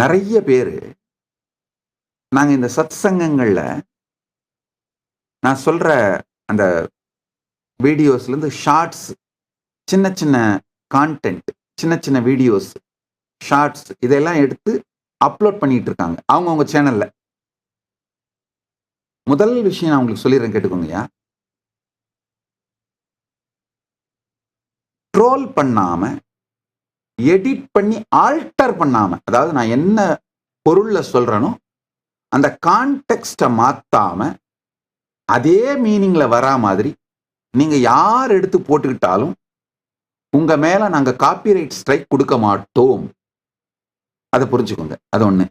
நிறைய பேர் நாங்கள் இந்த சத் சங்கங்களில் நான் சொல்ற அந்த வீடியோஸ்ல இருந்து ஷார்ட்ஸ் சின்ன சின்ன கான்டென்ட் சின்ன சின்ன வீடியோஸ் ஷார்ட்ஸ் இதெல்லாம் எடுத்து அப்லோட் பண்ணிட்டு இருக்காங்க. அவங்கவுங்க சேனலில் முதல் விஷயம் நான் உங்களுக்கு சொல்லிடுறேன் கேட்டுக்கோங்கய்யா. ட்ரோல் பண்ணாமல் எடிட் பண்ணி ஆல்டர் பண்ணாமல் அதாவது நான் என்ன பொருளில் சொல்கிறேனோ அந்த கான்டெக்ஸ்ட மாற்றாமல் அதே மீனிங்கில் வரா மாதிரி நீங்கள் யார் எடுத்து போட்டுக்கிட்டாலும் உங்கள் மேலே நாங்கள் காப்பிரைட் ஸ்ட்ரைக் கொடுக்க மாட்டோம். அதை புரிஞ்சுக்கோங்க. அது ஒன்று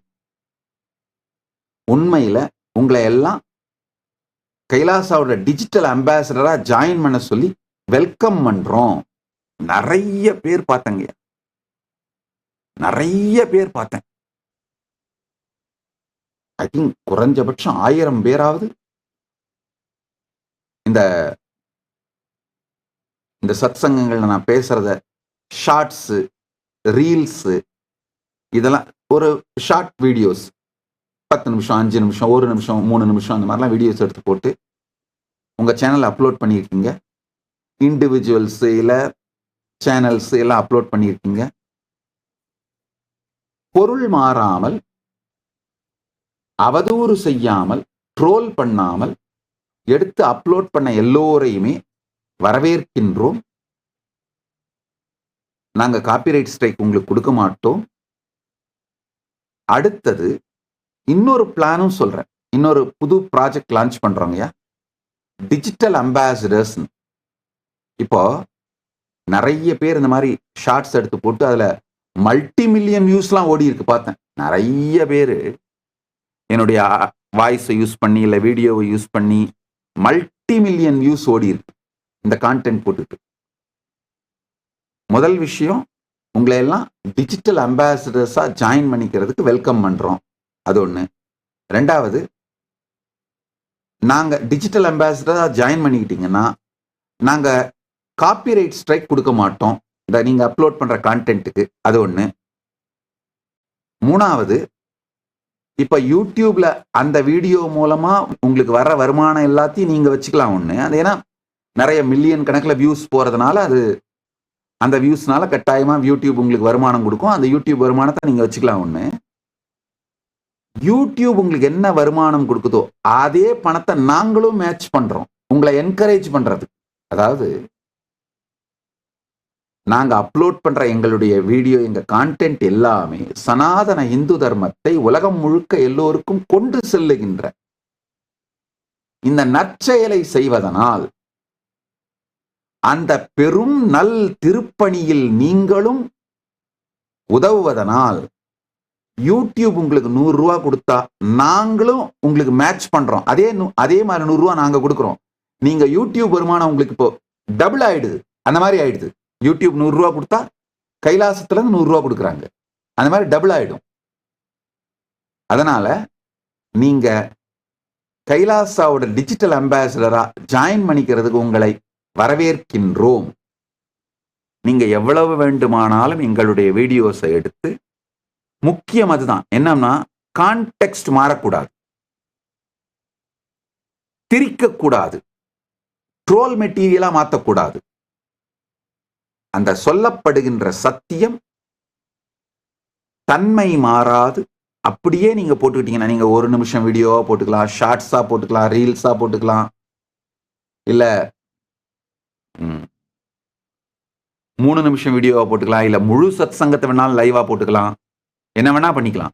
உண்மையில் உங்களை எல்லாம் கைலாசாவோட டிஜிட்டல் அம்பாசடராக ஜாயின் பண்ண சொல்லி வெல்கம் பண்ணுறோம் நிறைய பேர் பார்த்தங்க. நிறைய பேர் பார்த்தேன். ஐ திங்க் குறைஞ்சபட்சம் ஆயிரம் பேராவது இந்த இந்த சத் சங்கங்கள்ல நான் பேசுறத ஷார்ட்ஸு ரீல்ஸு இதெல்லாம் ஒரு ஷார்ட் வீடியோஸ் பத்து நிமிஷம் அஞ்சு நிமிஷம் ஒரு நிமிஷம் மூணு நிமிஷம் அந்த மாதிரிலாம் வீடியோஸ் எடுத்து போட்டு உங்கள் சேனலில் அப்லோட் பண்ணியிருக்கீங்க. இண்டிவிஜுவல்ஸு இல்லை சேனல்ஸ் எல்லாம் அப்லோட் பண்ணியிருக்கீங்க. பொருள் மாறாமல் அவதூறு செய்யாமல் ட்ரோல் பண்ணாமல் எடுத்து அப்லோட் பண்ண எல்லோரையுமே வரவேற்கின்றோம். நாங்க காப்பிரைட் ஸ்ட்ரைக் உங்களுக்கு கொடுக்க மாட்டோம். அடுத்தது இன்னொரு பிளானும் சொல்றேன். இன்னொரு புது ப்ராஜெக்ட் லான்ச் பண்றோங்கய்யா டிஜிட்டல் அம்பாசிடர்ஸ் இப்போ நிறைய பேர் இந்த மாதிரி ஷார்ட்ஸ் எடுத்து போட்டு அதுல மல்டி மில்லியன் வியூஸ்லாம் ஓடி இருக்கு பார்த்தேன். நிறைய பேர் என்னுடைய வாய்ஸை யூஸ் பண்ணி இல்லை வீடியோவை யூஸ் பண்ணி மல்டி மில்லியன் வியூஸ் ஓடி இருக்கு இந்த கான்டென்ட் போட்டுட்டு. முதல் விஷயம் உங்களை எல்லாம் டிஜிட்டல் அம்பாசிடர்ஸாக ஜாயின் பண்ணிக்கிறதுக்கு வெல்கம் பண்ணுறோம் அது ஒன்று ரெண்டாவது நாங்கள் டிஜிட்டல் அம்பாசிடரா ஜாயின் பண்ணிக்கிட்டீங்கன்னா காப்பி காப்பிரைட் ஸ்ட்ரைக் கொடுக்க மாட்டோம். இந்த நீங்கள் அப்லோட் பண்ணுற கான்டென்ட்டுக்கு அது ஒன்று மூணாவது இப்போ யூடியூப்ல அந்த வீடியோ மூலமாக உங்களுக்கு வர வருமானம் எல்லாத்தையும் நீங்கள் வச்சுக்கலாம் ஒன்று அது ஏன்னா நிறைய மில்லியன் கணக்கில் வியூஸ் போகிறதுனால அது அந்த வியூஸ்னால கட்டாயமாக யூடியூப் உங்களுக்கு வருமானம் கொடுக்கும். அந்த யூடியூப் வருமானத்தை நீங்கள் வச்சுக்கலாம் ஒன்று யூடியூப் உங்களுக்கு என்ன வருமானம் கொடுக்குதோ அதே பணத்தை நாங்களும் மேட்ச் பண்ணுறோம் உங்களை என்கரேஜ் பண்ணுறதுக்கு அதாவது நாங்கள் அப்லோட் பண்ணுற எங்களுடைய வீடியோ எங்கள் கான்டென்ட் எல்லாமே சனாதன இந்து தர்மத்தை உலகம் முழுக்க எல்லோருக்கும் கொண்டு செல்லுகின்ற இந்த நற்செயலை செய்வதனால் அந்த பெரும் நல் திருப்பணியில் நீங்களும் உதவுவதனால் யூடியூப் உங்களுக்கு நூறு ரூபா கொடுத்தா நாங்களும் உங்களுக்கு மேட்ச் பண்றோம். அதே நூ- அதே மாதிரி நூறுரூவா நாங்கள் கொடுக்குறோம். நீங்க யூடியூப் வருமானம் உங்களுக்கு இப்போ டபுள் ஆயிடுது. அந்த மாதிரி ஆயிடுது. யூடியூப் நூறுரூவா கொடுத்தா கைலாசத்துல இருந்து கொடுக்குறாங்க. அந்த மாதிரி டபுள் ஆயிடும். அதனால நீங்க கைலாசாவோட டிஜிட்டல் அம்பாசிடரா ஜாயின் பண்ணிக்கிறதுக்கு உங்களை வரவேற்கின்றோம். நீங்க எவ்வளவு வேண்டுமானாலும் எங்களுடைய வீடியோஸை எடுத்து முக்கியம் அதுதான். என்னன்னா கான்டெக்ஸ்ட் மாறக்கூடாது. திரிக்கக்கூடாது. ட்ரோல் மெட்டீரியலா மாற்றக்கூடாது அந்த சொல்லப்படுகின்ற சத்தியம் தன்மை மாறாது. அப்படியே நீங்க போட்டுக்கிட்டீங்கன்னா நீங்க ஒரு நிமிஷம் வீடியோவா போட்டுக்கலாம் ஷார்ட்ஸா போட்டுக்கலாம் ரீல்ஸா போட்டுக்கலாம். இல்ல ம், மூணு நிமிஷம் வீடியோவா போட்டுக்கலாம் இல்ல முழு சத் சங்கத்தை வேணாலும் லைவா போட்டுக்கலாம். என்ன வேணா பண்ணிக்கலாம்.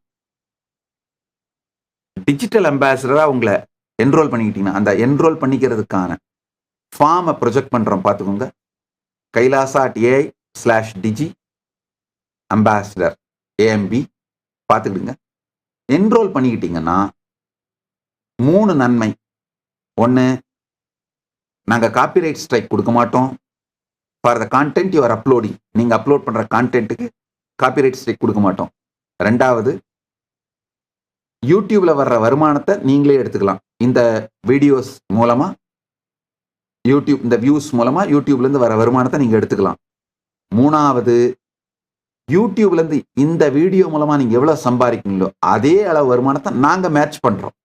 டிஜிட்டல் அம்பாசிடரா உங்களை என்ரோல் பண்ணிக்கிட்டீங்கன்னா அந்த என்ரோல் பண்ணிக்கிறதுக்கான ஃபார்மை ப்ரொஜெக்ட் பண்றோம் பார்த்துக்கோங்க. Kailasa AI slash digi ambassador AMP பார்த்துக்கிடுங்க. என்ரோல் பண்ணிக்கிட்டீங்கன்னா மூணு நன்மை. ஒன்று நாங்கள் காப்பிரைட் ஸ்ட்ரைக் கொடுக்க மாட்டோம். For the content you're uploading நீங்கள் அப்லோட் பண்ணுற கான்டென்ட்டுக்கு காப்பிரைட் ஸ்ட்ரைக் கொடுக்க மாட்டோம். ரெண்டாவது யூடியூப்பில் வர்ற வருமானத்தை நீங்களே எடுத்துக்கலாம். இந்த வீடியோஸ் மூலமாக யூடியூப் இந்த வியூஸ் மூலமாக யூடியூப்லேருந்து வர வருமானத்தை நீங்கள் எடுத்துக்கலாம். மூணாவது யூடியூப்லேருந்து இந்த வீடியோ மூலமாக நீங்கள் எவ்வளோ சம்பாதிக்கீங்களோ அதே அளவு வருமானத்தை நாங்கள் மேட்ச் பண்ணுறோம்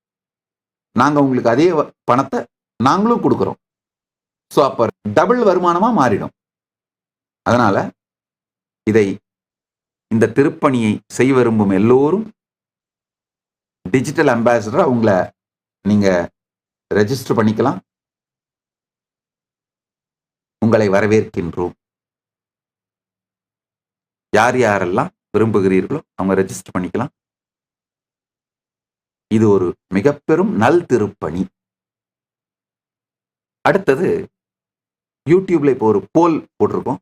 நாங்கள் உங்களுக்கு அதே பணத்தை நாங்களும் கொடுக்குறோம். ஸோ அப்போ டபுள் வருமானமாக மாறிடும். அதனால் இதை இந்த திருப்பணியை செய்ய விரும்பும் எல்லோரும் டிஜிட்டல் அம்பாசிடராக உங்களை நீங்கள் ரெஜிஸ்டர் பண்ணிக்கலாம். உங்களை வரவேற்கின்றோம். யார் யாரெல்லாம் விரும்புகிறீர்களோ அவங்க ரெஜிஸ்டர் பண்ணிக்கலாம். இது ஒரு மிக பெரும் நல் திருப்பணி. அடுத்தது யூடியூப்ல இப்போ ஒரு போல் போட்டிருக்கோம்.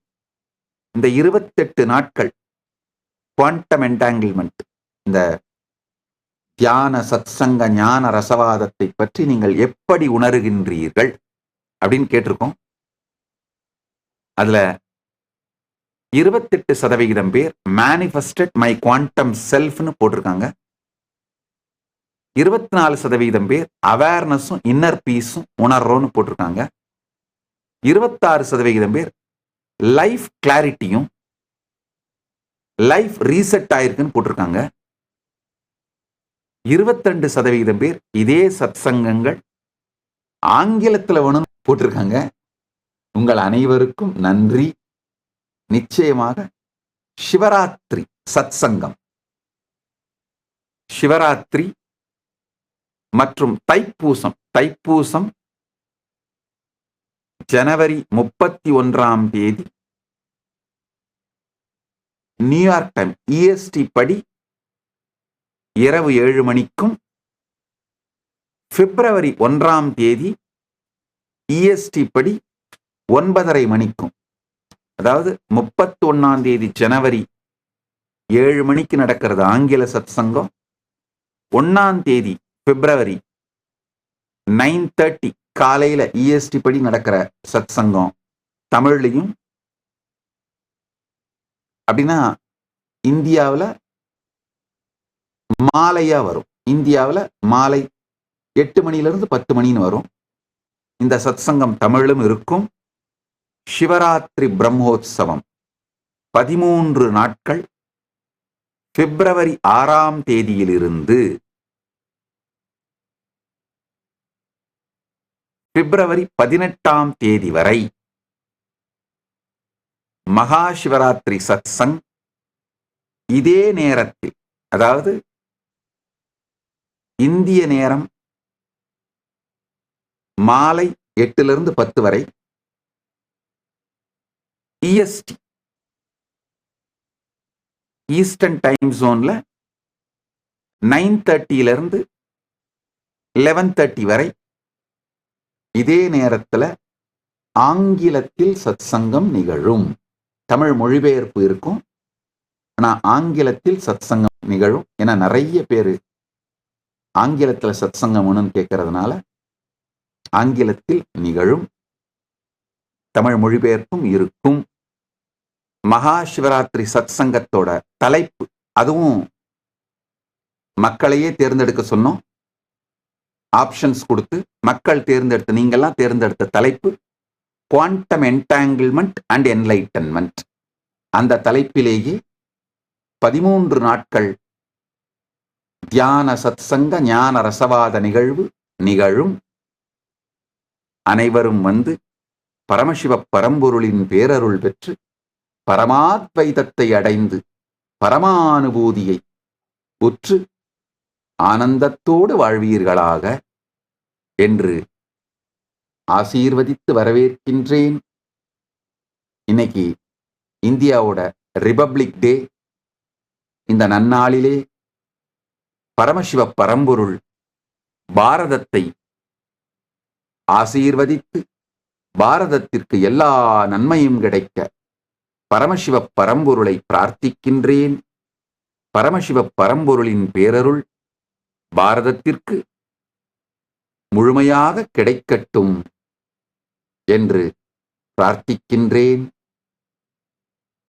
இந்த இருபத்தெட்டு நாட்கள் குவாண்டம் என்டாங்கிள்மெண்ட் இந்த தியான சத்சங்க ஞான ரசவாதத்தை பற்றி நீங்கள் எப்படி உணர்கின்றீர்கள் அப்படின்னு கேட்டிருக்கோம். அதுல இருபத்தெட்டு சதவிகிதம் பேர் மேனிஃபெஸ்டட் மை குவாண்டம் செல்ஃப்னு போட்டிருக்காங்க. இருபத்தி நாலு சதவீதம் பேர் அவேர்னஸும் இன்னர் பீஸும் உணர்றோம்னு போட்டிருக்காங்க. இருபத்தாறு சதவிகிதம் பேர் லைஃப் கிளாரிட்டியும் லைஃப் ரீசெட் ஆயிருக்குன்னு போட்டிருக்காங்க. இருபத்தெண்டு சதவிகிதம் பேர் இதே சத்சங்கங்கள் ஆங்கிலத்தில் வேணும்னு போட்டிருக்காங்க. உங்கள் அனைவருக்கும் நன்றி. நிச்சயமாக சிவராத்திரி சத்சங்கம். சிவராத்திரி மற்றும் தைப்பூசம். தைப்பூசம் ஜனவரி முப்பத்தி ஒன்றாம் தேதி. New York time. இஎஸ்டி படி இரவு ஏழு மணிக்கும் பிப்ரவரி ஒன்றாம் தேதி இஎஸ்டி படி ஒன்பதரை மணிக்கும் அதாவது முப்பத்தி ஒன்னாம் தேதி ஜனவரி ஏழு மணிக்கு நடக்கிறது ஆங்கில சத்சங்கம். ஒன்னாம் தேதி பிப்ரவரி நைன் தேர்ட்டி காலையில இஎஸ்டி படி நடக்கிற சத்சங்கம் தமிழ்லையும். அப்படின்னா இந்தியாவில் மாலையா வரும். இந்தியாவில் மாலை எட்டு மணிலிருந்து பத்து மணின்னு வரும். இந்த சத்சங்கம் தமிழிலும் இருக்கும். சிவராத்திரி பிரம்மோற்சவம் பதிமூன்று நாட்கள். பிப்ரவரி ஆறாம் தேதியிலிருந்து பிப்ரவரி பதினெட்டாம் தேதி வரை மகா சிவராத்திரி சத்சங் இதே நேரத்தில் அதாவது இந்திய நேரம் மாலை எட்டிலிருந்து பத்து வரை இஎஸ்டி ஈஸ்டர்ன் டைம் ஜோனில் நைன் தேர்ட்டியிலேருந்து லெவன் தேர்ட்டி வரை இதே நேரத்தில் ஆங்கிலத்தில் சத்சங்கம் நிகழும். தமிழ் மொழிபெயர்ப்பு இருக்கும். ஆனால் ஆங்கிலத்தில் சத்சங்கம் நிகழும். ஏன்னா நிறைய பேர் ஆங்கிலத்தில் சத்சங்கம் வேணும்னு கேட்கறதுனால ஆங்கிலத்தில் நிகழும். தமிழ் மொழிபெயர்ப்பும் இருக்கும். மகா சிவராத்திரி சத் சங்கத்தோட தலைப்பு அதுவும் மக்களையே தேர்ந்தெடுக்க சொன்னோம். ஆப்ஷன்ஸ் கொடுத்து மக்கள் தேர்ந்தெடுத்த நீங்கள்லாம் தேர்ந்தெடுத்த தலைப்பு குவாண்டம் என்டாங்கிள்மெண்ட் அண்ட் என்லைட்டன்மெண்ட் அந்த தலைப்பிலேயே பதிமூன்று நாட்கள் தியான சத்சங்க ஞான ரசவாத நிகழ்வு நிகழும். அனைவரும் வந்து பரமசிவ பரம்பொருளின் பேரருள் பெற்று பரமாத்வைதத்தை அடைந்து பரமானுபூதியை உற்று ஆனந்தத்தோடு வாழ்வீர்களாக என்று ஆசீர்வதித்து வரவேற்கின்றேன். இன்னைக்கு இந்தியாவோட ரிபப்ளிக் டே. இந்த நன்னாளிலே பரமசிவ பரம்பொருள் பாரதத்தை ஆசீர்வதித்து பாரதத்திற்கு எல்லா நன்மையும் கிடைக்க பரமசிவ பரம்பொருளை பிரார்த்திக்கின்றேன். பரமசிவ பரம்பொருளின் பேரருள் பாரதத்திற்கு முழுமையாக கிடைக்கட்டும் என்று பிரார்த்திக்கின்றேன்.